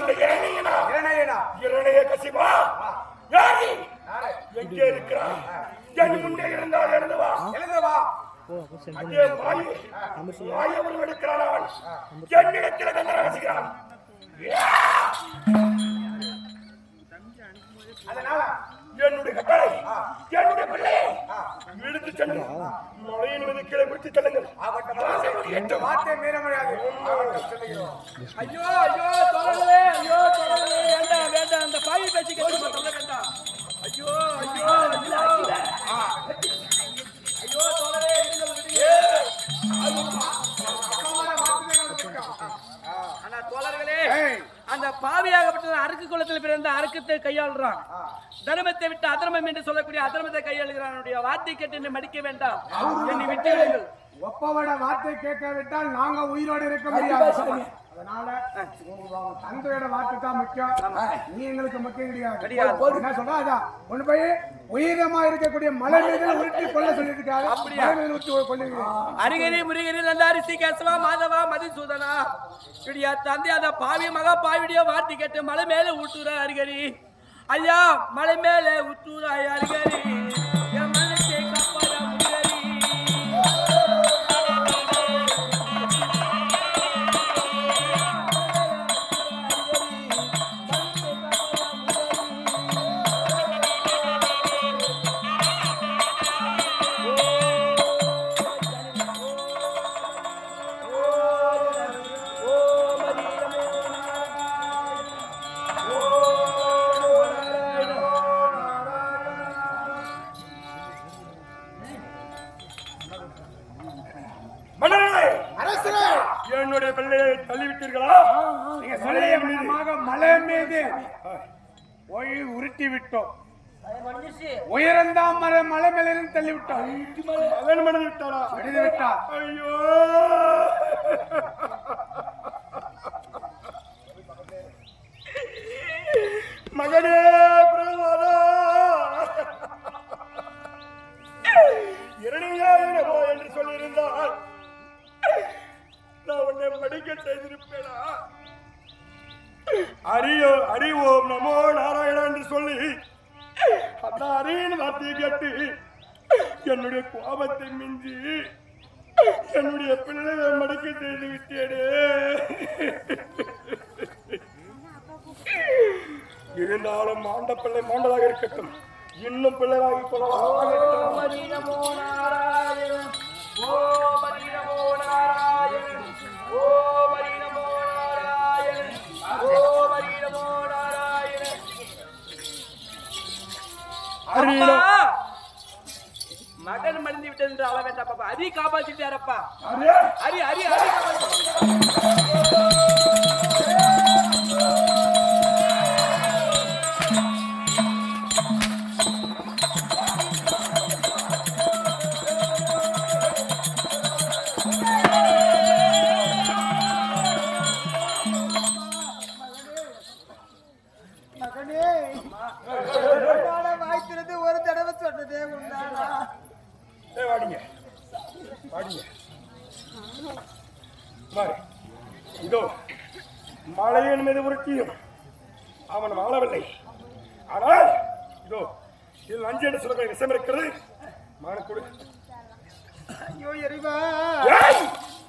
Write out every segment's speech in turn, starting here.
அந்த இரணயனா இரணயனா? இரணய கசிவா. யாரு? எங்கே இருக்கிறான் என் முன்னே இருந்தால் எழுந்து வா எழுந்து வா அதே வாயு. வாயு எடுக்கிறான் அவன். என்னிடத்தில் அதனால என்னுடைய கட்டளை என்னுடைய பிள்ளையை இழுத்து சென்று மலையின் மீது கீழே பிடித்து செல்லுங்கள். எட்டு வார்த்தை மீற முடியாது ஐயோ ஐயோ தோழர்களே ஐயோ தோழர்களே வேண்டாம் வேண்டாம். அந்த பாவி பேச்சு கேட்டு சொல்ல வேண்டாம். ஐயோ அந்த பாவியாகப்பட்ட அறுக்கு குலத்தில் பிறந்த அறுக்கத்தை கையாளுறான். தர்மத்தை விட்டு அதர்மம் என்று சொல்லக்கூடிய அதர்மத்தை கையாளுகிறான் வார்த்தை கேட்டு என்னை மடிக்க வேண்டாம். என்னை விட்டு ஒப்பவட வார்த்தை கேட்காவிட்டால் நாங்க உயிரோடு இருக்க முடியாது. அதனால தந்தையோட வார்த்தை தான் முக்கியம். நீ எங்களுக்கு முக்கியம் கிடையாது. என்ன சொல்றா? அதான் கொண்டு போய் உயிரமா இருக்கக்கூடிய மலை மீது உருட்டி கொள்ள சொல்லியிருக்காரு. அருகரி முருகரி நந்தாரி ஸ்ரீகேசவா மாதவா மதிசூதனா? இப்படியா தந்தை அந்த பாவி மகா பாவிடைய வார்த்தை கேட்டு மலை மேல ஊட்டுற அருகரி. ஐயா மலை மேல ஊட்டுறாய் அருகரி. தள்ளிவிட்டீர்களா நீங்க சொல்லிய மனமாக மலை மீது. போய் உருட்டி விட்டோம் உயர்ந்தாம் மலை மலை மேலிருந்து தள்ளி விட்டோம் விட்டாரா மனித விட்டார்? ஐயோ. மகனே ஹரி ஓம் நமோ நாராயணா என்று சொல்லி அந்த வார்த்தையை கேட்டு என்னுடைய கோபத்தை மிஞ்சி என்னுடைய பிள்ளை மடிக்க செய்து விட்டேனே. இருந்தாலும் மாண்ட பிள்ளை மாண்டதாக இருக்கட்டும். இன்னும் பிள்ளையாகி கொள்ளலாம் விட்டது என்று வேண்டாம் பாப்பா. அரி காப்பாத்திட்டாரப்பா. அரி அரி அரி காப்பாத்தி இதோ மலையின் மீது உருட்டியும்? அவன் வாழவில்லை. ஆனால் இதோ இதில் நஞ்சு என்று சொல்லக்கூடிய விஷயம் இருக்கிறது. மகனை கொடு. ஐயோ எரிவா!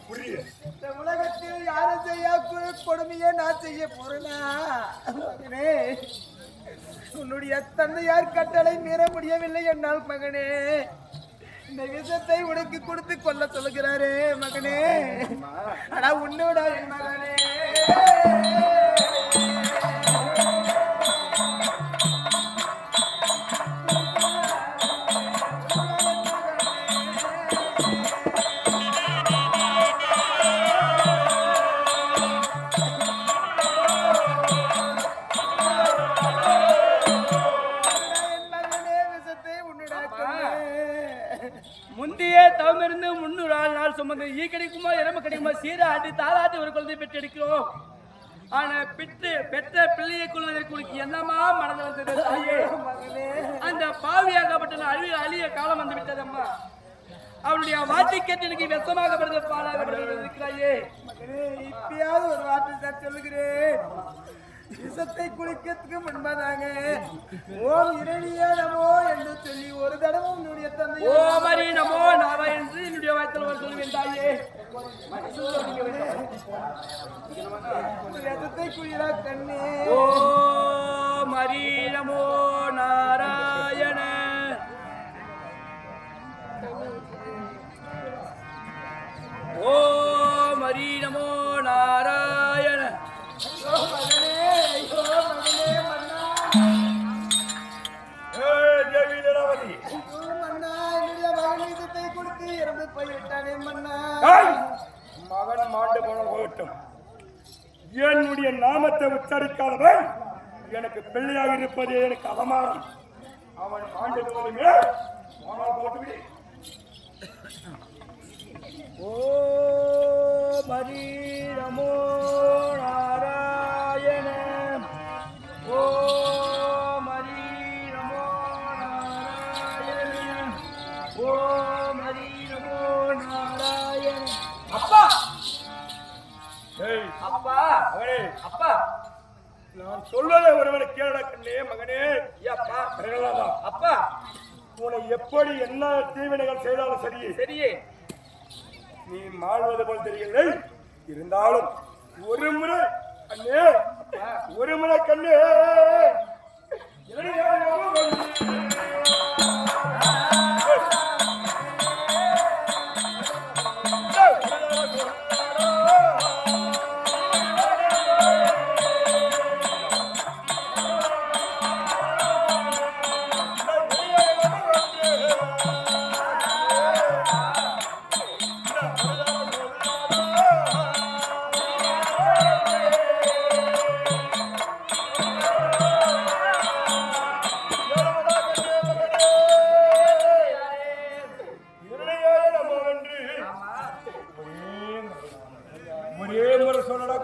புரிய இந்த உலகத்தில் யாரும் செய்ய கொடுமையை நான் செய்ய போறேனா? உன்னுடைய தந்தையார் கட்டளை மீற முடியவில்லை என்னால் மகனே. இந்த விஷத்தை உனக்கு கொடுத்து கொல்ல சொல்லுகிறாரே மகனே. ஆனா உன்னோட என் ஆள் ஈ கிடைக்குமா எறும்பு கிடைக்குமா சீராட்டி தாளாட்டி ஒரு குழந்தை பெற்றெடுக்கிறோம் ஆனா பெற்று பெற்ற பிள்ளையை கொள்வதற்கு உனக்கு என்னமா மனது வந்தது தாயே? அந்த பாவியாகப்பட்ட அழிய அழிய காலம் வந்து விட்டதம்மா. அவளுடைய வார்த்தை கேட்டு எனக்கு வெப்பமாகப்படுது பாலாகப்படுது இருக்கிறாயே. இப்பயாவது ஒரு வார்த்தை சார் சொல்லுகிறேன். விஷத்தை குளிக்கிறதுக்கு முன்பதாக ஓம் இரணிய நமோ என்று சொல்லி ஒரு தடவை உன்னுடைய தந்தை ஓ மரி நமோ நாவா என்று என்னுடைய வாய்த்தல் ஒரு சொல்லுவேன் தாயே. விஷத்தை குளிரா கண்ணே. ஓ மரி நமோ போன என்னுடைய நாமத்தை உச்சரிக்காதவன்? எனக்கு பிள்ளையாக இருப்பது எனக்கு அவமானம். அவன் ஆண்டு போவதுமே போட்டுவிடு. ஓ மரி நமோ நான் சொல்வதை ஒருவனை கேளடா கண்ணே மகனே. அப்பா. பிரகலாதா. அப்பா. உன்னை எப்படி என்ன தீவினைகள் செய்தாலும் சரி. சரியே. நீ மாழ்வது போல் தெரியவில்லை. இருந்தாலும் ஒரு முறை கண்ணே ஒரு முறை கண்ணே.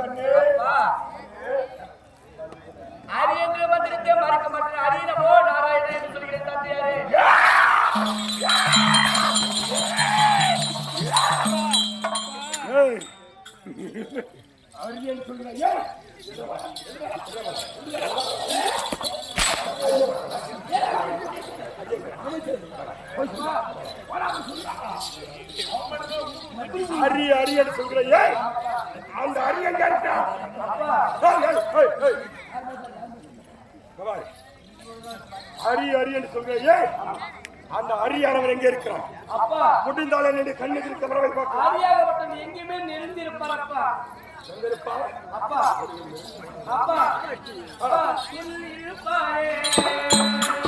முறை சொல்லடா கண்ணே அப்பா அரியங்கிற மந்திரத்தை மறக்க மாட்டேன் அரியனமோ நாராயணன் என்று சொல்கிறேன் தந்தையாரே ஏய் அரியன் சொல்கிறேன் ஏய் அரிய அரியன் சொல்கிறேன் ஏய் அந்த ஏய். இங்க பாரு. அரிய அரியன் சொல்கிறேன் ஏய் அந்த அரியானவன் எங்க இருக்கிறான்? அப்பா. முடிந்தாலே நின்று கண்ணுக்கு இருக்க வரவை பார்க்கலாம். எங்கேயுமே நெருந்திருப்பார் அப்பா. அப்பா. அப்பா. அப்பா. இருப்பாரே